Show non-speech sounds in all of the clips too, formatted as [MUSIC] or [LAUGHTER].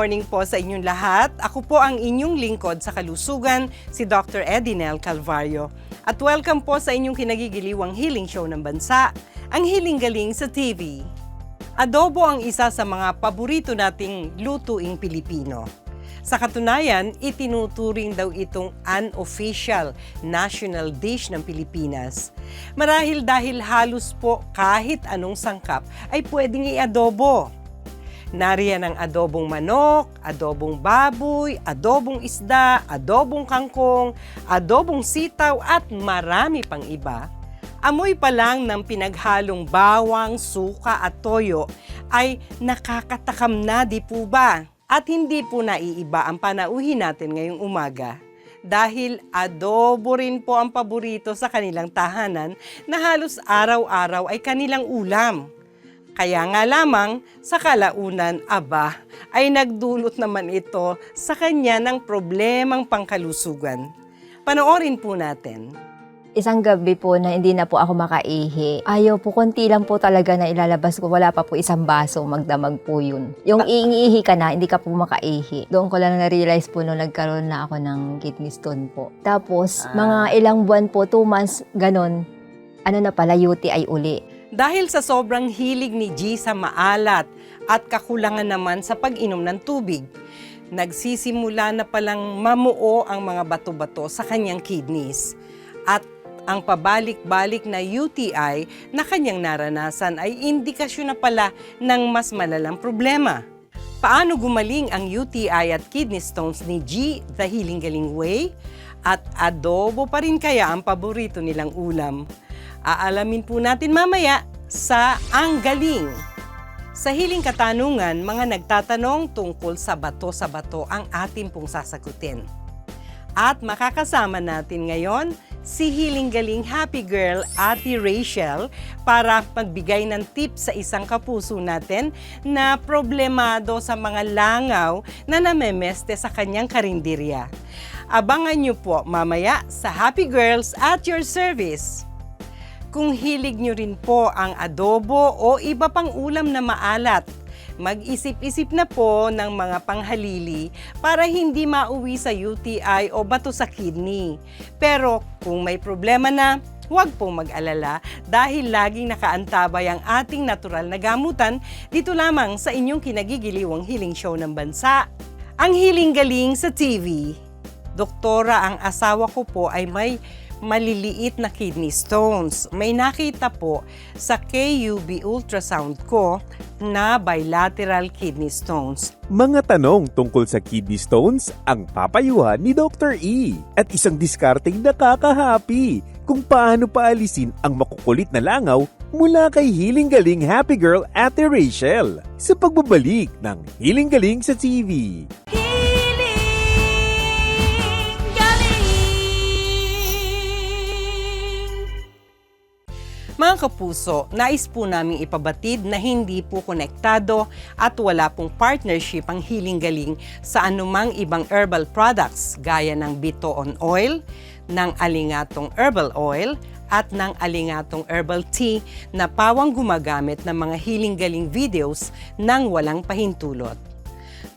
Morning po sa inyong lahat. Ako po ang inyong lingkod sa kalusugan, si Dr. Edinel Calvario. At welcome po sa inyong kinagigiliwang healing show ng bansa, ang Healing Galing sa TV. Adobo ang isa sa mga paborito nating lutuing Pilipino. Sa katunayan, itinuturing daw itong unofficial national dish ng Pilipinas. Marahil dahil halos po kahit anong sangkap ay pwedeng i-adobo. Nariyan ang adobong manok, adobong baboy, adobong isda, adobong kangkong, adobong sitaw at marami pang iba. Amoy pa lang ng pinaghalong bawang, suka at toyo ay nakakatakam na di po ba? At hindi po naiiba ang panauhin natin ngayong umaga dahil adobo rin po ang paborito sa kanilang tahanan na halos araw-araw ay kanilang ulam. Kaya nga lamang sa kalaunan, aba, ay nagdulot naman ito sa kanya ng problemang pangkalusugan. Panoorin po natin. Isang gabi po na hindi na po ako makaihi. Ayaw po, konti lang po talaga na ilalabas ko. Wala pa po isang baso, magdamag po yun. Yung iingihi ka na, hindi ka po makaihi. Doon ko lang na-realize po nung nagkaroon na ako ng kidney stone po. Tapos, mga ilang buwan po, two months, ganon. Ano na pala, UTI uli. Dahil sa sobrang hilig ni G sa maalat at kakulangan naman sa pag-inom ng tubig, nagsisimula na palang mamuo ang mga bato-bato sa kanyang kidneys. At ang pabalik-balik na UTI na kanyang naranasan ay indikasyon na pala ng mas malalang problema. Paano gumaling ang UTI at kidney stones ni G the Healing Galing Way? At adobo pa rin kaya ang paborito nilang ulam? Aalamin po natin mamaya sa Ang Galing. Sa Hiling Katanungan, mga nagtatanong tungkol sa bato sa bato ang atin pong sasagutin. At makakasama natin ngayon si Hiling Galing Happy Girl Ate Rachel para magbigay ng tips sa isang kapuso natin na problemado sa mga langaw na namemeste sa kanyang karinderya. Abangan niyo po mamaya sa Happy Girls at your service. Kung hilig nyo rin po ang adobo o iba pang ulam na maalat, mag-isip-isip na po ng mga panghalili para hindi mauwi sa UTI o bato sa kidney. Pero kung may problema na, huwag pong mag-alala dahil laging nakaantabay ang ating natural na gamutan dito lamang sa inyong kinagigiliwang healing show ng bansa. Ang Hiling Galing sa TV. Doktora, ang asawa ko po ay may maliliit na kidney stones. May nakita po sa KUB ultrasound ko na bilateral kidney stones. Mga tanong tungkol sa kidney stones ang papayuhan ni Dr. E. At isang diskarteng nakakahappy kung paano paalisin ang makukulit na langaw mula kay Healing Galing Happy Girl Ate Rachel sa pagbabalik ng Healing Galing sa TV. Mga kapuso, nais po namin ipabatid na hindi po konektado at wala pong partnership ang Healing Galing sa anumang ibang herbal products gaya ng Bitoon Oil, ng Alingatong Herbal Oil, at ng Alingatong Herbal Tea na pawang gumagamit ng mga Healing Galing videos nang walang pahintulot.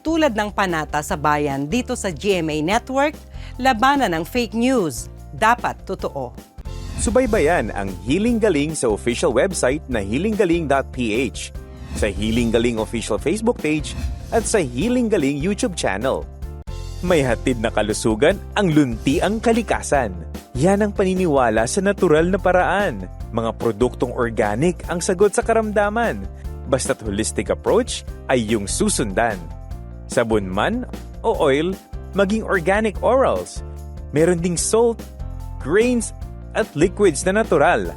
Tulad ng panata sa bayan dito sa GMA Network, labanan ng fake news. Dapat totoo. Subaybayan ang Healing Galing sa official website na healinggaling.ph, sa Healing Galing official Facebook page at sa Healing Galing YouTube channel. May hatid na kalusugan ang lunti ang kalikasan. Yan ang paniniwala sa natural na paraan. Mga produktong organic ang sagot sa karamdaman. Basta't holistic approach ay yung susundan. Sabon man o oil, maging organic orals. Meron ding salt, grains, at liquids na natural.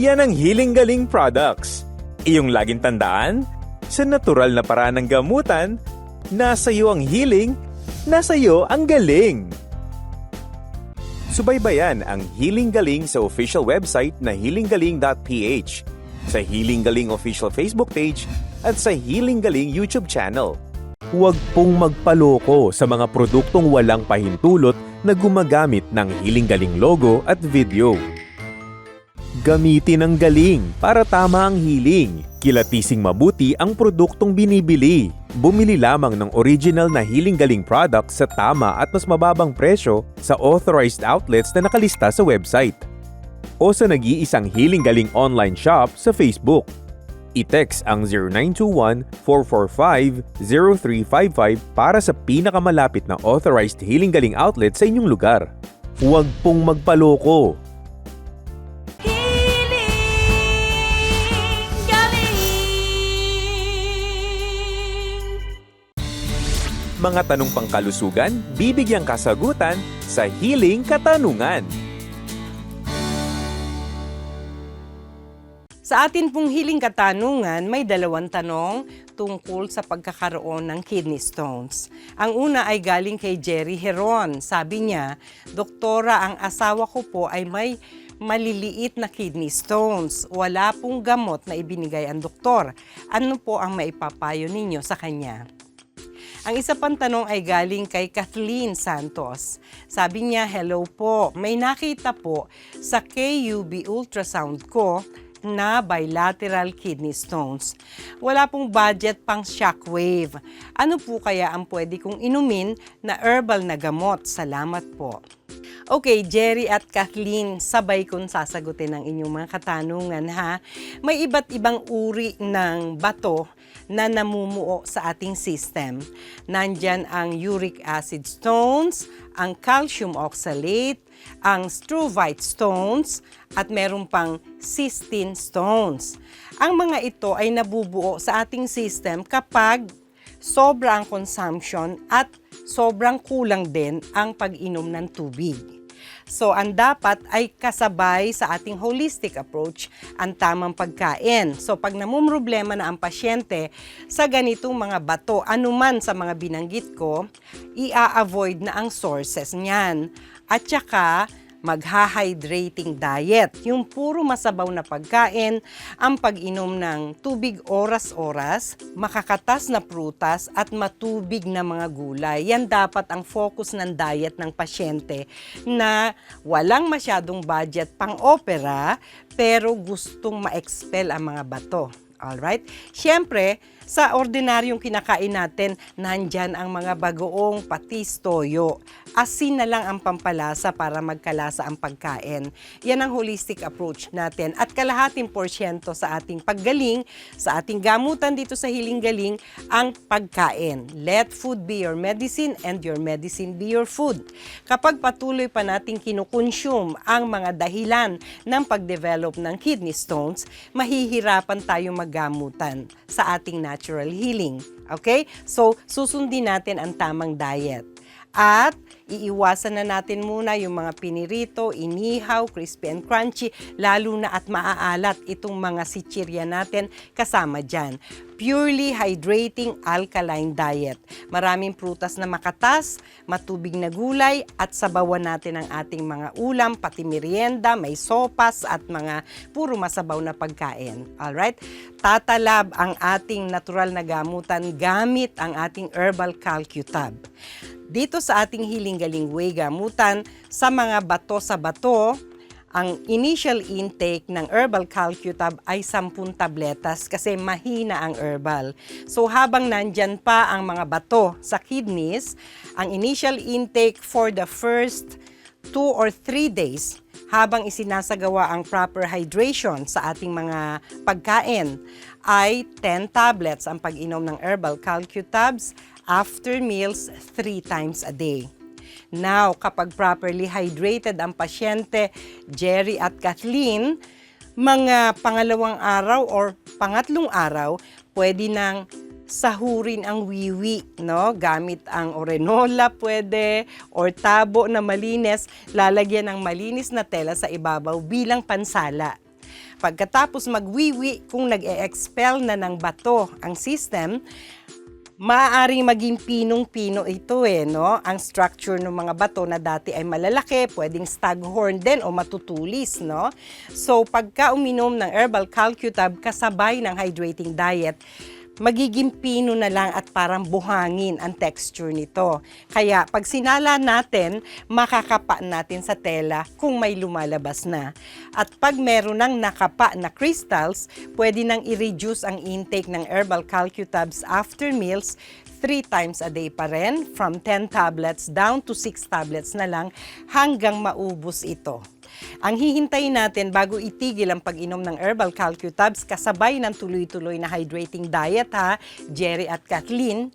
Yan ang Healing Galing products. Iyong laging tandaan, sa natural na paraan ng gamutan, nasa iyo ang healing, nasa iyo ang galing. Subaybayan ang Healing Galing sa official website na healinggaling.ph, sa Healing Galing official Facebook page at sa Healing Galing YouTube channel. Huwag pong magpaloko sa mga produktong walang pahintulot na gumagamit ng Healing Galing logo at video. Gamitin ang galing para tama ang healing. Kilatising mabuti ang produktong binibili. bumili lamang ng original na Healing Galing products sa tama at mas mababang presyo sa authorized outlets na nakalista sa website. O sa nag-iisang Healing Galing online shop sa Facebook. I-text ang 0921-445-0355 para sa pinakamalapit na authorized Healing Galing outlet sa inyong lugar. Huwag pong magpaloko. Mga tanong pangkalusugan, bibigyang kasagutan sa Healing Katanungan. Sa atin pong hiling katanungan, may dalawang tanong tungkol sa pagkakaroon ng kidney stones. Ang una ay galing kay Jerry Heron. Sabi niya, Doktora, ang asawa ko po ay may maliliit na kidney stones. Wala pong gamot na ibinigay ang doktor. Ano po ang maipapayo ninyo sa kanya? Ang isa pang tanong ay galing kay Kathleen Santos. Sabi niya, hello po, may nakita po sa KUB ultrasound ko na bilateral kidney stones. Wala pong budget pang shockwave. Ano po kaya ang pwede kong inumin na herbal na gamot? Salamat po. Okay, Jerry at Kathleen, sabay kong sasagutin ang inyong mga katanungan ha. May iba't ibang uri ng bato na namumuo sa ating system. Nandyan ang uric acid stones, ang calcium oxalate, ang struvite stones, at meron pang cystine stones. Ang mga ito ay nabubuo sa ating system kapag sobra ang consumption at sobrang kulang din ang pag-inom ng tubig. So, ang dapat ay kasabay sa ating holistic approach ang tamang pagkain. So, pag namumroblema na ang pasyente sa ganitong mga bato, anuman sa mga binanggit ko, i-avoid na ang sources niyan. At saka, magha-hydrating diet. Yung puro masabaw na pagkain, ang pag-inom ng tubig oras-oras, makakatas na prutas at matubig na mga gulay. Yan dapat ang focus ng diet ng pasyente na walang masyadong budget pang opera pero gustong ma-expel ang mga bato. Alright? Siyempre, sa ordinaryong kinakain natin, nandyan ang mga bagoong patis toyo. Asin na lang ang pampalasa para magkalasa ang pagkain. Yan ang holistic approach natin. At kalahating porsyento sa ating paggaling, sa ating gamutan dito sa Hiling Galing, ang pagkain. Let food be your medicine and your medicine be your food. Kapag patuloy pa nating kinukonsume ang mga dahilan ng pag-develop ng kidney stones, mahihirapan tayo maggamutan sa ating natural healing. Okay? So, susundin natin ang tamang diet. At iiwasan na natin muna yung mga pinirito, inihaw, crispy and crunchy, lalo na at maaalat itong mga sichirya natin kasama dyan. Purely hydrating alkaline diet. Maraming prutas na makatas, matubig na gulay, at sabawan natin ang ating mga ulam, pati merienda, may sopas, at mga puro masabaw na pagkain. Alright? Tatalab ang ating natural na gamutan gamit ang ating herbal calcutab. Dito sa ating Hiling Galing Way gamutan, sa mga bato sa bato, ang initial intake ng herbal calcutab ay 10 tabletas kasi mahina ang herbal. So habang nandyan pa ang mga bato sa kidneys, ang initial intake for the first 2 or 3 days habang isinasagawa ang proper hydration sa ating mga pagkain ay 10 tablets ang pag-inom ng herbal calcutabs after meals 3 times a day. Now, kapag properly hydrated ang pasyente, Jerry at Kathleen, mga pangalawang araw or pangatlong araw, pwede nang sahurin ang wiwi, no? Gamit ang orenola pwede, or tabo na malinis, lalagyan ng malinis na tela sa ibabaw bilang pansala. Pagkatapos magwiwi, kung nag-e-expel na ng bato ang system, maaaring maging pinong-pino ito eh, no? Ang structure ng mga bato na dati ay malalaki, pwedeng staghorn din o matutulis, no? So, pagka uminom ng herbal calcutab kasabay ng hydrating diet, magiging pino na lang at parang buhangin ang texture nito. Kaya pag sinala natin, makakapa natin sa tela kung may lumalabas na. At pag meron ng nakapa na crystals, pwede nang i-reduce ang intake ng herbal calcutabs after meals three times a day pa rin, from 10 tablets down to 6 tablets na lang hanggang maubos ito. Ang hihintayin natin bago itigil ang pag-inom ng herbal calcutabs kasabay ng tuloy-tuloy na hydrating diet ha, Jerry at Kathleen,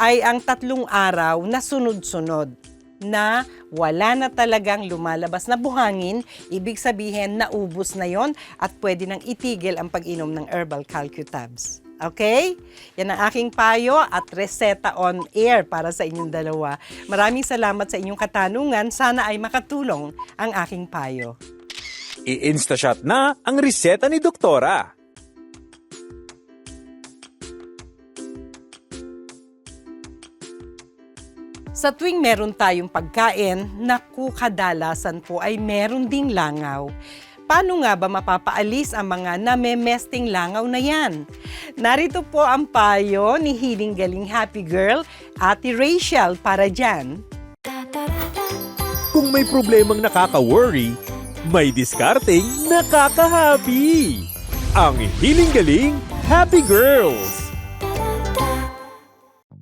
ay ang tatlong araw na sunod-sunod na wala na talagang lumalabas na buhangin, ibig sabihin naubos na yon at pwede nang itigil ang pag-inom ng herbal calcutabs. Okay? Yan ang aking payo at reseta on air para sa inyong dalawa. Maraming salamat sa inyong katanungan. Sana ay makatulong ang aking payo. I-instashot na ang reseta ni Doktora. Sa tuwing meron tayong pagkain, naku kadalasan po ay meron ding langaw. Paano nga ba mapapaalis ang mga namemesting langaw na yan? Narito po ang payo ni Hiling Galing Happy Girl, Ate Rachel, para dyan. Kung may problemang nakaka-worry, may diskarteng nakaka-happy. Ang hiling-galing Happy Girls!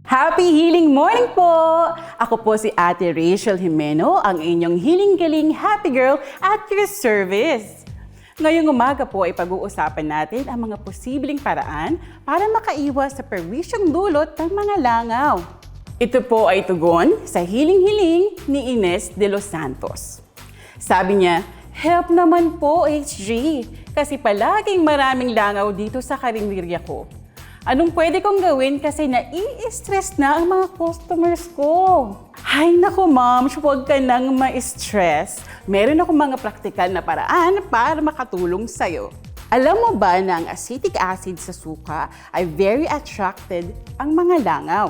Happy Healing Morning po! Ako po si Ate Rachel Jimeno, ang inyong Healing Galing Happy Girl at your service. Ngayong umaga po ay pag-uusapan natin ang mga posibleng paraan para makaiwas sa perwisyong dulot ng mga langaw. Ito po ay tugon sa Healing Hiling ni Ines de los Santos. Sabi niya, Help naman po, HG, kasi palaging maraming langaw dito sa karinderya ko. Anong pwede kong gawin kasi nai-stress na ang mga customers ko? Ay naku ma'am, huwag ka nang ma-stress. Meron ako mga praktikal na paraan para makatulong sa'yo. Alam mo ba na ang acetic acid sa suka ay very attracted ang mga langaw?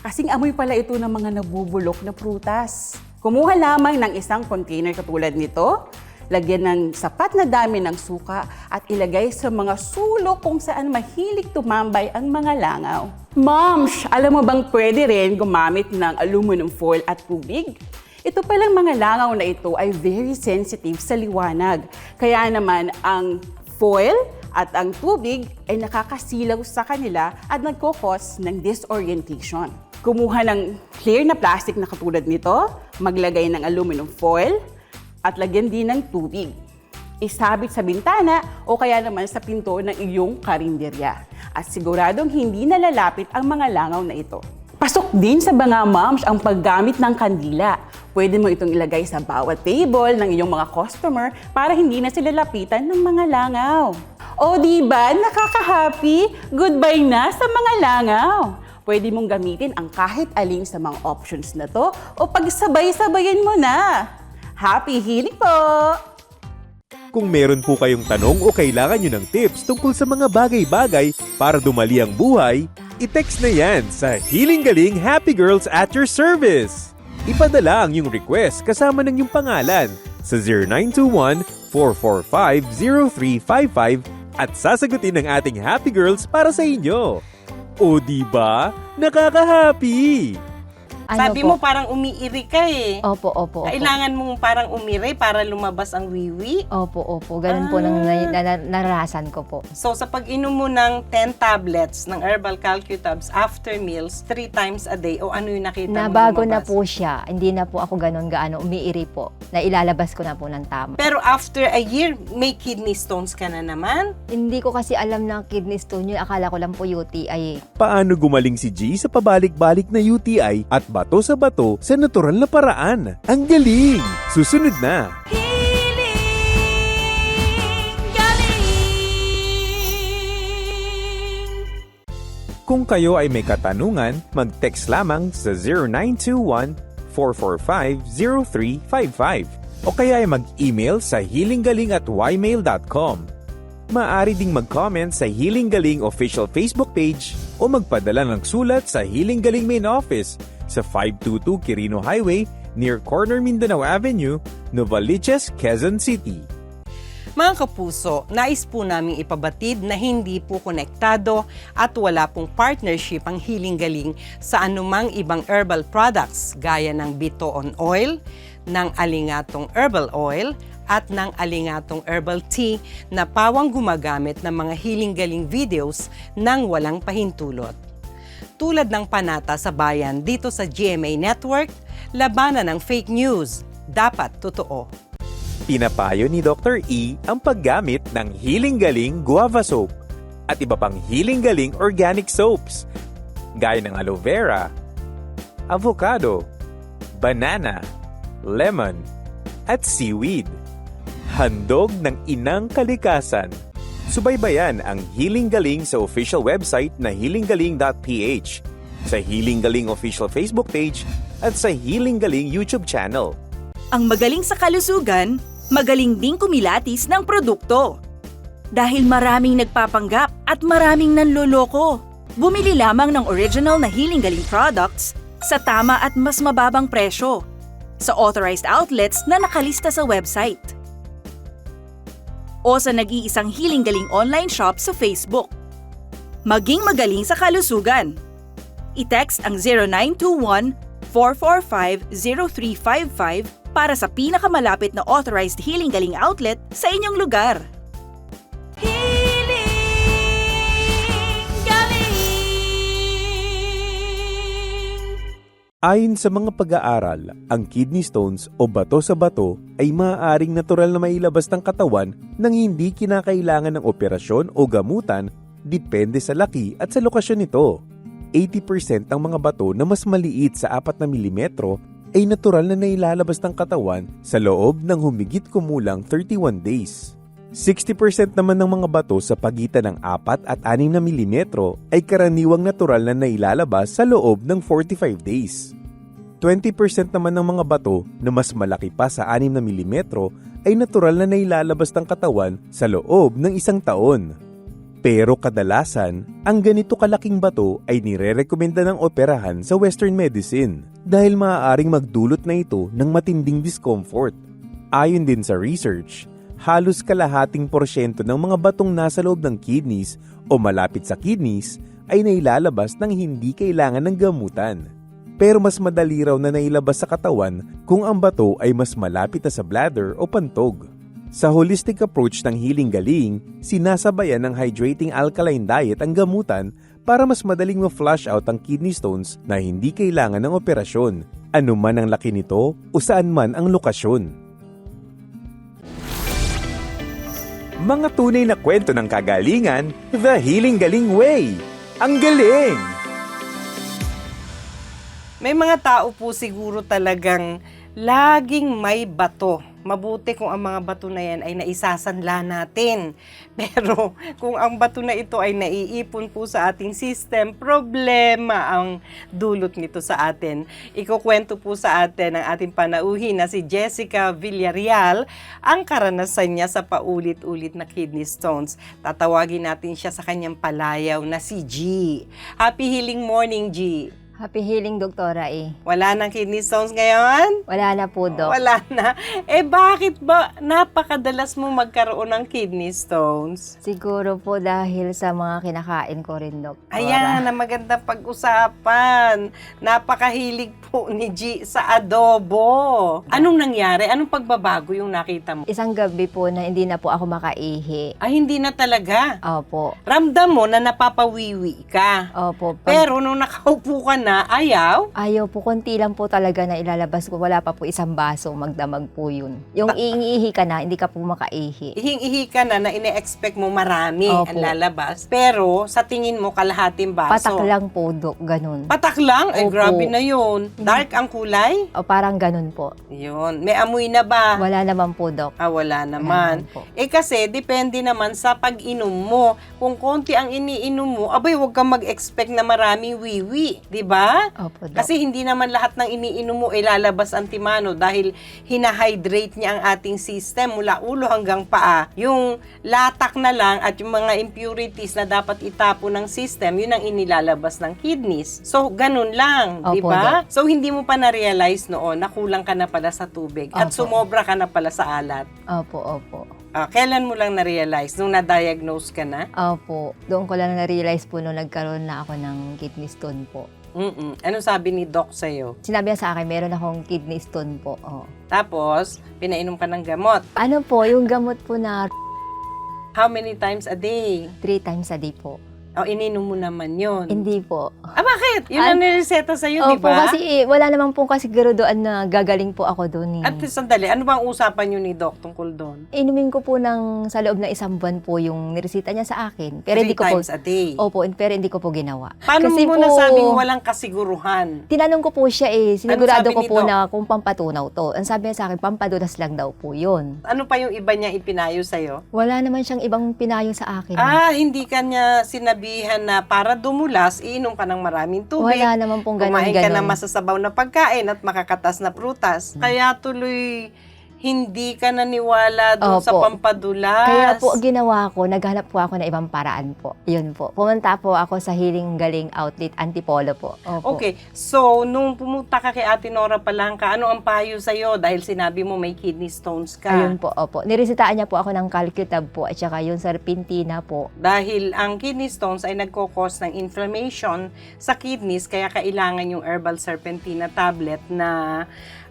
Kasing amoy pala ito ng mga nabubulok na prutas. Kumuha lamang ng isang container katulad nito, lagyan ng sapat na dami ng suka at ilagay sa mga sulok kung saan mahilig tumambay ang mga langaw. Moms, alam mo bang pwede rin gumamit ng aluminum foil at tubig? Ito palang mga langaw na ito ay very sensitive sa liwanag. Kaya naman ang foil at ang tubig ay nakakasilaw sa kanila at nagkokos ng disorientation. Kumuha ng clear na plastic na katulad nito, maglagay ng aluminum foil, at lagyan din ng tubig. Isabit sa bintana o kaya naman sa pinto ng iyong karinderya. At siguradong hindi nalalapit ang mga langaw na ito. Pasok din sa mga moms ang paggamit ng kandila. Pwede mo itong ilagay sa bawat table ng iyong mga customer para hindi na sila lapitan ng mga langaw. O di ba nakaka-happy? Goodbye na sa mga langaw. Pwede mong gamitin ang kahit alin sa mga options na to o pagsabay-sabayin mo na. Happy healing po! Kung meron po kayong tanong o kailangan nyo ng tips tungkol sa mga bagay-bagay para dumali ang buhay, i-text na yan sa Healing Galing Happy Girls at your service. Ipadala ang iyong request kasama ng iyong pangalan sa 0921-445-0355 at sasagutin ng ating Happy Girls para sa inyo. O di ba? Nakaka-happy! Ano Sabi po? mo parang umiiri ka eh. Opo, opo, opo. Kailangan mong parang umiri para lumabas ang wiwi. Opo, opo. Ganun po nang na, na, na- naranasan ko po. So sa pag-inom mo ng 10 tablets ng herbal calcutabs after meals, 3 times a day, o ano yung nakita mo Nabago na lumabas? po siya. Hindi na po ako ganun gaano umiiri po. Na ilalabas ko na po ng tama. Pero after a year, may kidney stones ka na naman. Hindi ko kasi alam na kidney stone yun. Akala ko lang po UTI. Paano gumaling si G sa pabalik-balik na UTI at bato sa bato sa natural na paraan? Ang galing! Susunod na! Kung kayo ay may katanungan, mag-text lamang sa 0921-445-0355 o kaya ay mag-email sa healinggaling at ymail.com. Maaari ding mag-comment sa Healing Galing official Facebook page o magpadala ng sulat sa Healing Galing Main Office sa 522 Quirino Highway near Corner Mindanao Avenue, Novaliches, Quezon City. Mga kapuso, nais po naming ipabatid na hindi po konektado at wala pong partnership ang Healing Galing sa anumang ibang herbal products gaya ng Bitoon Oil, ng Alingatong Herbal Oil, at ng Alingatong Herbal Tea na pawang gumagamit ng mga Healing Galing videos nang walang pahintulot. Tulad ng panata sa bayan dito sa GMA Network, labanan ng fake news. Dapat totoo. Pinapayo ni Dr. E ang paggamit ng Healing Galing Guava Soap at iba pang Healing Galing Organic Soaps gaya ng aloe vera, avocado, banana, lemon, at seaweed. Handog ng inang kalikasan. Subaybayan ang Healing Galing sa official website na healinggaling.ph, sa Healing Galing official Facebook page at sa Healing Galing YouTube channel. Ang magaling sa kalusugan, magaling ding kumilatis ng produkto. Dahil maraming nagpapanggap at maraming nanloloko. Bumili lamang ng original na Healing Galing products sa tama at mas mababang presyo sa authorized outlets na nakalista sa website o sa nag-iisang Healing Galing online shop sa Facebook. Maging magaling sa kalusugan. I-text ang 0921-445-0355 para sa pinakamalapit na authorized Healing Galing outlet sa inyong lugar. Ayon sa mga pag-aaral, ang kidney stones o bato sa bato ay maaaring natural na mailabas ng katawan nang hindi kinakailangan ng operasyon o gamutan depende sa laki at sa lokasyon nito. 80% ng mga bato na mas maliit sa 4 na milimetro ay natural na nailalabas ng katawan sa loob ng humigit kumulang 31 days. 60% naman ng mga bato sa pagitan ng 4 at 6 na milimetro ay karaniwang natural na nailalabas sa loob ng 45 days. 20% naman ng mga bato na mas malaki pa sa 6 na milimetro ay natural na nailalabas ng katawan sa loob ng isang taon. Pero kadalasan, ang ganito kalaking bato ay nire-rekomenda ng operahan sa Western medicine dahil maaaring magdulot na ito ng matinding discomfort. Ayon din sa research, halos kalahating porsyento ng mga batong nasa loob ng kidneys o malapit sa kidneys ay nailalabas ng hindi kailangan ng gamutan. Pero mas madali raw na nailabas sa katawan kung ang bato ay mas malapit na sa bladder o pantog. Sa holistic approach ng healing galing, sinasabayan ng hydrating alkaline diet ang gamutan para mas madaling ma-flush out ang kidney stones na hindi kailangan ng operasyon, anuman ang laki nito o saan man ang lokasyon. Mga tunay na kwento ng kagalingan, The Healing Galing Way. Ang galing! May mga tao po siguro talagang laging may bato. Mabuti kung ang mga bato na yan ay naisasanla natin. [LAUGHS] Pero kung ang bato na ito ay naiipon po sa ating system, problema ang dulot nito sa atin. Ikukwento po sa atin ng ating panauhin na si Jessica Villarreal ang karanasan niya sa paulit-ulit na kidney stones. Tatawagin natin siya sa kanyang palayaw na si G. Happy healing morning, G. Happy healing, Doktora E. Wala nang kidney stones ngayon? Wala na po, Dok. Wala na. Eh bakit ba napakadalas mo magkaroon ng kidney stones? Siguro po dahil sa mga kinakain ko rin, Dok. Ayan, na maganda pag-usapan. Napakahilig po [LAUGHS] ni G sa adobo. Anong nangyari? Anong pagbabago yung nakita mo? Isang gabi po na hindi na po ako makaihi. Ay, hindi na talaga. Opo. Ramdam mo na napapawiwi ka. Opo. Pag, Pero nung nakaupo ka na, ayaw. ayaw po, konti lang po talaga na ilalabas ko. Wala pa po isang baso, magdamag po yun. Yung iingihi ka na, hindi ka po makaihi. Ihing-ihi ka na na ine-expect mo marami Opo. ang lalabas. Pero sa tingin mo kalahating baso. Patak lang po, Dok. Ganun. Patak lang? Ay, Opo. grabe na yun. Dark ang kulay? O parang ganun po. Yun. May amoy na ba? Wala naman po, Dok. Ah, wala naman. naman po. Eh kasi, depende naman sa pag-inom mo. Kung konti ang iniinom mo, abay, huwag kang mag-expect na maraming wiwi. di ba? Opo, Dok. Kasi hindi naman lahat ng iniinom mo ilalabas ang timano dahil hinahydrate niya ang ating system mula ulo hanggang paa. Yung latak na lang at yung mga impurities na dapat itapo ng system, yun ang inilalabas ng kidneys. So, ganun lang, di ba? So, hindi mo pa na-realize noon na kulang ka na pala sa tubig at Opo. sumobra ka na pala sa alat. Opo, opo. Ah, kailan mo lang na-realize? Nung na-diagnose ka na? Opo, doon ko lang na-realize po nung nagkaroon na ako ng kidney stone po. Mm-mm. Ano sabi ni Doc sa'yo? Sinabi niya sa akin, meron akong kidney stone po. Oh. Tapos, pinainom ka ng gamot. Ano po, yung gamot po na How many times a day? three times a day po. O, ininom mo naman yun. Hindi po. Ah, bakit? Yun ang nireseta sa'yo, di Opo, ba? kasi eh, wala naman po kasi doon na gagaling po ako doon. Eh. At sandali, ano bang usapan nyo ni Doc tungkol doon? Inumin ko po ng sa loob ng isang buwan po yung niresita niya sa akin. Pero Three hindi ko po, times a day. opo, pero hindi ko po ginawa. Paano kasi mo po- nasabing walang kasiguruhan? Tinanong ko po siya eh, sinigurado sabi ko po na kung pampatunaw to. Ang sabi niya sa akin, pampadulas lang daw po yun. Ano pa yung iba niya ipinayo sa'yo? Wala naman siyang ibang pinayo sa akin. Ah, hindi ka niya sinabihan na para dumulas, iinom ka ng maraming tubig. Wala naman pong ganun, Kumain ka ganun. ng masasabaw na pagkain at makakatas na prutas. Kaya tuloy hindi ka naniwala doon sa Opo. pampadulas. Kaya po ginawa ko, naghanap po ako ng ibang paraan po. Yun po. Pumunta po ako sa Healing Galing Outlet Antipolo po. Opo. Okay, so nung pumunta ka kay Ate Nora Palangka, ano ang payo sa'yo dahil sinabi mo may kidney stones ka? Ayun po, opo. Niresitaan niya po ako ng Calcutab po at saka yung Serpentina po. Dahil ang kidney stones ay nagkukos ng inflammation sa kidneys, kaya kailangan yung herbal serpentina tablet na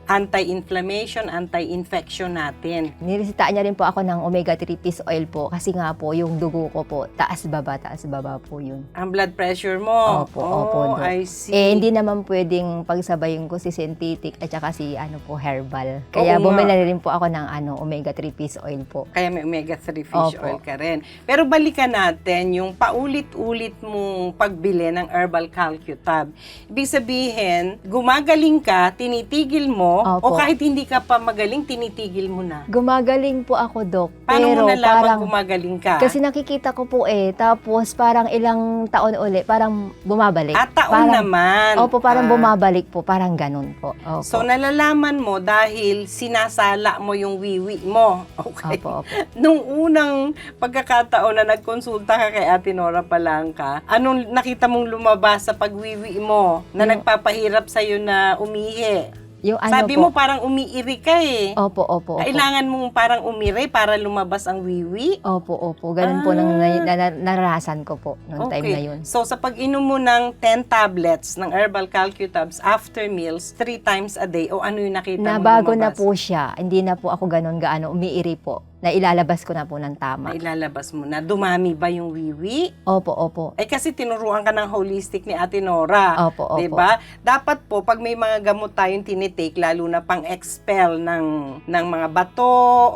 anti-inflammation, anti-infection natin. Niresitaan niya rin po ako ng omega-3 fish oil po kasi nga po yung dugo ko po, taas-baba, taas-baba po yun. Ang blood pressure mo. Opo, oh, opo, Doc. I see. Eh, hindi naman pwedeng pagsabayin ko si synthetic at saka si ano po, herbal. Kaya Oo bumili na rin po ako ng ano, omega-3 fish oil po. Kaya may omega-3 fish Opo. oil ka rin. Pero balikan natin yung paulit-ulit mong pagbili ng herbal calcutab. Ibig sabihin, gumagaling ka, tinitigil mo, o Opo. kahit hindi ka pa magaling, tinitigil mo na. Gumagaling po ako, Dok. Paano pero mo nalaman parang, gumagaling ka? kasi nakikita ko po eh, tapos parang ilang taon uli, parang bumabalik. At taon parang, naman. Opo, parang Ah. bumabalik po, parang ganun po. Opo. So, nalalaman mo dahil sinasala mo yung wiwi mo. [LAUGHS] Okay? Opo, opo. Nung unang pagkakataon na nagkonsulta ka kay Ate Nora Palangka, anong nakita mong lumabas sa pagwiwi mo na Yung- nagpapahirap sa'yo na umihi? Yung ano Sabi po, mo parang umiiri ka eh. opo, opo, opo. Kailangan mong parang umiri para lumabas ang wiwi? Opo, opo. Ganun po nang Ah. na, na, naranasan ko po noong time na yun. So, sa pag-inom mo ng 10 tablets ng herbal calcutabs after meals, 3 times a day, o ano yung nakita mo Nabago na lumabas? po siya. Hindi na po ako ganun gaano umiiri po. Na ilalabas ko na po ng tama. Mailalabas mo na. Dumami ba yung wiwi? Opo, opo. Eh kasi tinuruan ka ng holistic ni Ate Nora. Opo, opo. 'Di ba? Dapat po pag may mga gamot tayong tinitake lalo na pang-expel ng ng mga bato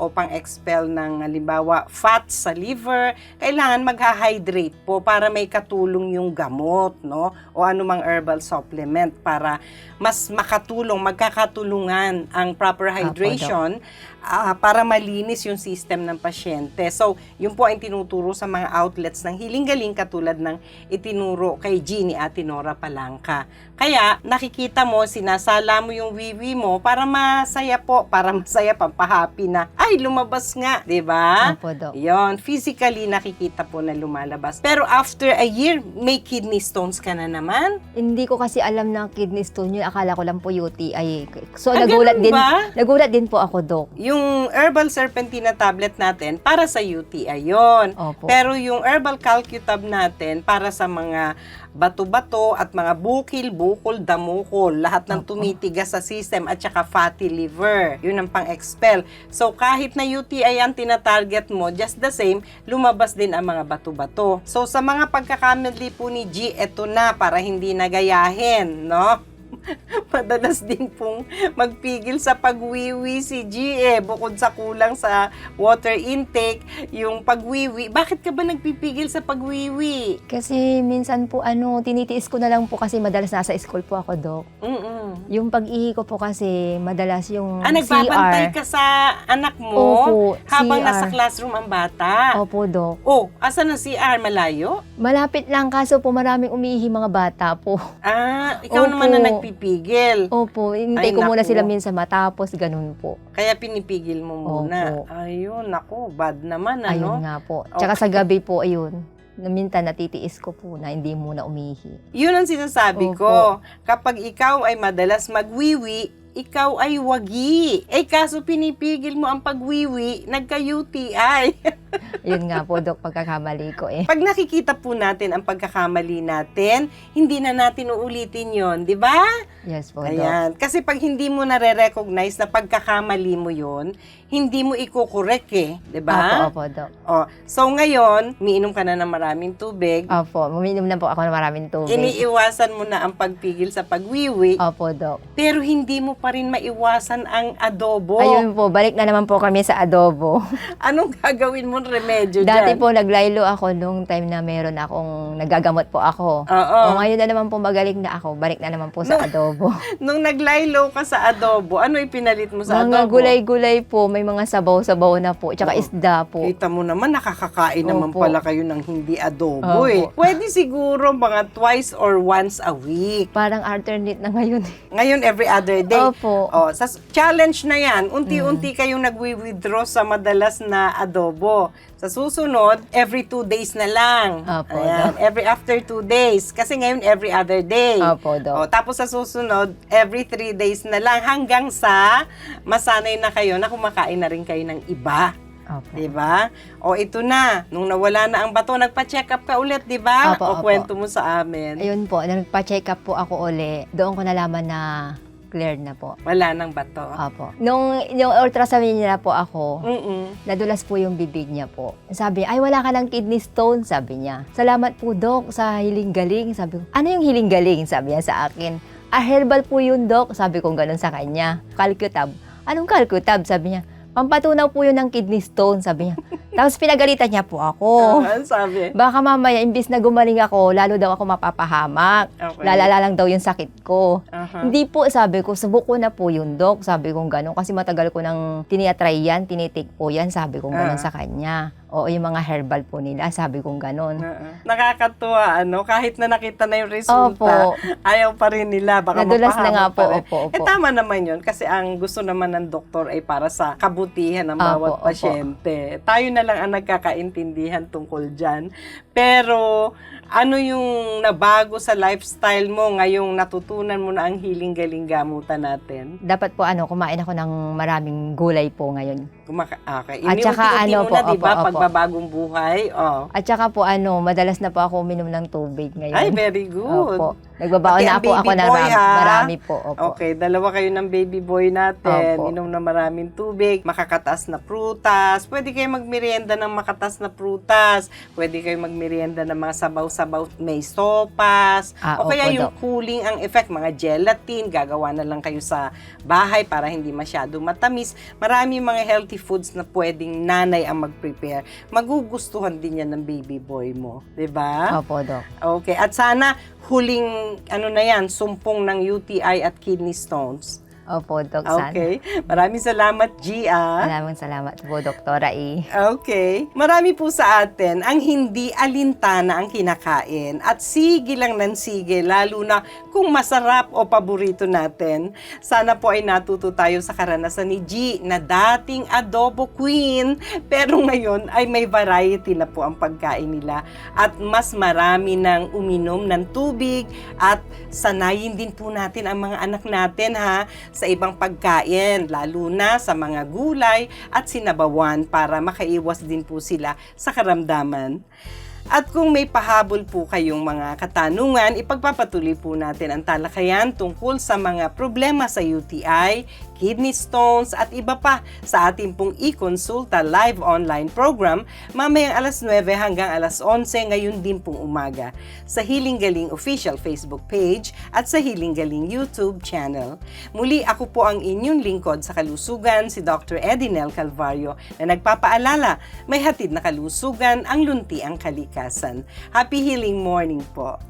o pang-expel ng halimbawa fat sa liver, kailangan magha-hydrate po para may katulong yung gamot, no? O anumang herbal supplement para mas makatulong, magkakatulungan ang proper hydration ah, para malinis yung system ng pasyente. So, yun po ang tinuturo sa mga outlets ng Hiling Galing katulad ng itinuro kay Jeannie at Nora Palangka. Kaya, nakikita mo, sinasala mo yung wiwi mo para masaya po, para [LAUGHS] masaya, pampahappy na, ay, lumabas nga, 'di ba? Opo, Dok. Yon, physically nakikita po na lumalabas. Pero after a year, may kidney stones ka na naman? Hindi ko kasi alam na kidney stone yun. Akala ko lang po UTI. So, Ah, nagulat ganun din. ba? Nagulat din po ako, Dok. Yung herbal serpentina tablet natin, para sa UTI yon. Pero yung herbal calcutab natin, para sa mga bato-bato at mga bukil, bukol, damukol, lahat ng Opo. tumitigas sa system at saka fatty liver. Yun ang pang-expel. So kahit na UTI ang tinatarget mo, just the same, lumabas din ang mga bato-bato. So sa mga pagkakamali po ni G, eto na para hindi nagayahin, no? [LAUGHS] Madalas din pong magpigil sa pagwiwi si G eh. Bukod sa kulang sa water intake, yung pagwiwi. Bakit ka ba nagpipigil sa pagwiwi? Kasi minsan po, ano, tinitiis ko na lang po kasi madalas nasa school po ako, Dok. Mm-mm. Yung pag-ihi ko po kasi madalas yung Ah, nagbabantay CR. ka sa anak mo Opo, habang CR. nasa classroom ang bata. Opo, Dok. Oh, asan ang CR? Malayo? Malapit lang kaso po maraming umiihi mga bata po. Ah, ikaw Opo. naman na nagpipigil. Opo, hintay Ay, ko muna naku. sila minsan matapos, ganun po. Kaya pinipigil mo muna. Opo. Ayun, nako, bad naman, Ayun ano? nga po. Tsaka sa gabi po, ayun. Na minsan natitiis ko po na hindi muna umihi. Yun ang sinasabi Opo. ko. Kapag ikaw ay madalas magwiwi, ikaw ay wagi. Eh kaso pinipigil mo ang pagwiwi, nagka-UTI. [LAUGHS] Yun nga po, Dok, pagkakamali ko eh. Pag nakikita po natin ang pagkakamali natin, hindi na natin uulitin yon, di ba? Yes po, Dok. Ayan. Kasi pag hindi mo nare-recognize na pagkakamali mo yon, hindi mo ikukorek eh, di ba? Opo, opo, Dok. Oh, so ngayon, miinom ka na ng maraming tubig. Opo, uminom na po ako ng maraming tubig. Iniiwasan mo na ang pagpigil sa pagwiwi, Opo, Dok. pero hindi mo pa rin maiwasan ang adobo. Ayun po, balik na naman po kami sa adobo. [LAUGHS] Anong gagawin mong remedyo Dati dyan? po, naglaylo ako nung time na meron akong nagagamot po ako. Oo. O ngayon na naman po magaling na ako, balik na naman po sa adobo. [LAUGHS] Nung naglaylo ka sa adobo, ano ipinalit mo sa mga adobo? gulay-gulay po, may mga sabaw-sabaw na po, tsaka Oo. isda po. Kita mo naman, nakakakain naman Opo. pala kayo ng hindi adobo Opo. eh. Pwede siguro mga twice or once a week. Parang alternate na ngayon. Ngayon, every other day. Opo. Oh, sa challenge na yan, unti-unti Mm. kayong nagwi-withdraw sa madalas na adobo. Sa susunod, every two days na lang. Opo, Ayan, every after two days. Kasi ngayon, every other day. Opo, Dok. O, tapos sa susunod, every three days na lang hanggang sa masanay na kayo na kumakain na rin kayo ng iba. Opo. Di ba? O ito na, nung nawala na ang bato, nagpa-check up ka ulit, di ba? Opo, O opo. kwento mo sa amin. Ayun po, nagpa-check up po ako uli. Doon ko nalaman na cleared na po. Wala nang bato. Opo. Nung yung ultrasound nila po ako, Mm-mm. nadulas po yung bibig niya po. Sabi, ay wala ka ng kidney stone, sabi niya. Salamat po, Dok, sa hiling galing. Sabi ko, ano yung hiling galing? Sabi niya sa akin. Ah, herbal po yun, Dok. Sabi ko ganun sa kanya. Calcutab. Anong calcutab? Sabi niya. Pampatunaw po yun ng kidney stone, sabi niya. [LAUGHS] Tapos pinagalitan niya po ako. Ah, sabi. Baka mamaya, imbis na gumaling ako, lalo daw ako mapapahamak. Okay. Lalala lang daw yung sakit ko. Aha. Hindi po, sabi ko, subok ko na po yung dok. Sabi ko gano'n. Kasi matagal ko nang tiniatry yan, tinitik po yan. Sabi ko gano'n Ah. sa kanya. Oo, yung mga herbal po nila. Sabi ko gano'n. Oo. Nakakatuwa, ano? Kahit na nakita na yung resulta, Opo. ayaw pa rin nila. Baka Nadulas na nga po. Opo, opo. Eh, tama naman yun. Kasi ang gusto naman ng doktor ay para sa kabutihan ng Opo, bawat opo. pasyente. Tayo na lang ang nagkakaintindihan tungkol dyan. Pero, ano yung nabago sa lifestyle mo ngayong natutunan mo na ang hiling-galing gamutan natin? Dapat po ano, kumain ako ng maraming gulay po ngayon. Kumaka okay. At saka ano po, na, di ba? opo, opo. Pagbabagong buhay. Oh. At saka po ano, madalas na po ako uminom ng tubig ngayon. Ay, very good. Opo. Nagbabaon Pati na po ako boy, marami, ha? marami po. Opo. Okay, dalawa kayo ng baby boy natin. Opo. Inom na maraming tubig, makakatas na prutas. Pwede kayo magmerienda ng makatas na prutas. Pwede kayo magmerienda ng mga sabaw-sabaw may sopas. Ah, o kaya opo, yung Dok. cooling ang effect, mga gelatin, gagawa na lang kayo sa bahay para hindi masyado matamis. Marami mga healthy foods na pwedeng nanay ang mag-prepare. Magugustuhan din yan ng baby boy mo. 'di ba? Opo, Dok. Okay, at sana huling ano na yan, sumpong ng UTI at kidney stones. Opo, Dok. San. Okay. Maraming salamat, Gia. Maraming salamat po, Doktora E. Okay. Marami po sa atin ang hindi alintana ang kinakain at sige lang ng sige, lalo na kung masarap o paborito natin. Sana po ay natuto tayo sa karanasan ni G na dating adobo queen, pero ngayon ay may variety na po ang pagkain nila at mas marami ng uminom ng tubig at sanayin din po natin ang mga anak natin ha sa ibang pagkain, lalo na sa mga gulay at sinabawan para makaiwas din po sila sa karamdaman. At kung may pahabol po kayong mga katanungan, ipagpapatuloy po natin ang talakayan tungkol sa mga problema sa UTI, kidney stones at iba pa sa ating pong e-consulta live online program mamayang alas 9 hanggang alas 11 ngayon din pong umaga sa Healing Galing official Facebook page at sa Healing Galing YouTube channel. Muli ako po ang inyong lingkod sa kalusugan si Dr. Edinel Calvario na nagpapaalala may hatid na kalusugan ang lunti ang kalikasan. Happy healing morning po.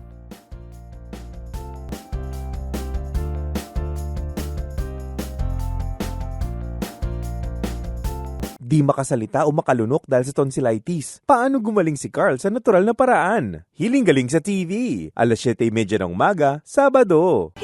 Di makasalita o makalunok dahil sa tonsillitis. Paano gumaling si Carl sa natural na paraan? Hiling galing sa TV. Alas 7.30 ng umaga, Sabado.